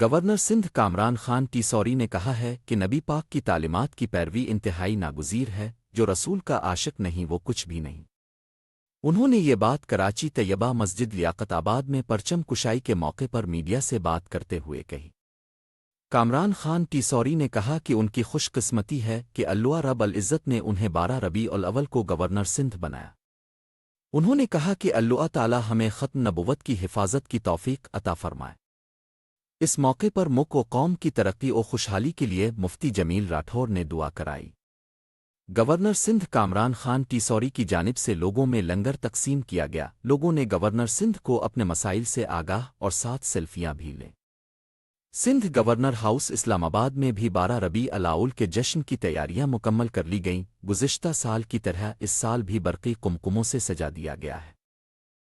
Governor Sindh Kamran Khan Tessori نے کہا ہے کہ نبی پاک کی تعلیمات کی پیروی انتہائی ناگزیر ہے، جو رسول کا عاشق نہیں، وہ کچھ بھی نہیں۔ انہوں نے یہ بات کراچی طیبہ مسجد لیاقت آباد میں پرچم کشائی کے موقع پر میڈیا سے بات کرتے ہوئے کہی۔ کامران خان ٹیسوری نے کہا کہ ان کی خوش قسمتی ہے کہ اللہ رب العزت نے انہیں بارہ ربی الاول کو گورنر سندھ بنایا۔ انہوں نے کہا کہ اللہ تعالی ہمیں ختم نبوت کی حفاظت کی توفیق عطا فرمائے۔ اس موقع پر مک و قوم کی ترقی و خوشحالی کے لیے مفتی جمیل راٹھور نے دعا کرائی۔ گورنر سندھ کامران خان ٹیسوری کی جانب سے لوگوں میں لنگر تقسیم کیا گیا۔ لوگوں نے گورنر سندھ کو اپنے مسائل سے آگاہ اور سات سیلفیاں بھی لیں۔ سندھ گورنر ہاؤس اسلام آباد میں بھی بارہ ربی الاول کے جشن کی تیاریاں مکمل کر لی گئیں۔ گزشتہ سال کی طرح اس سال بھی برقی کمکموں سے سجا دیا گیا ہے۔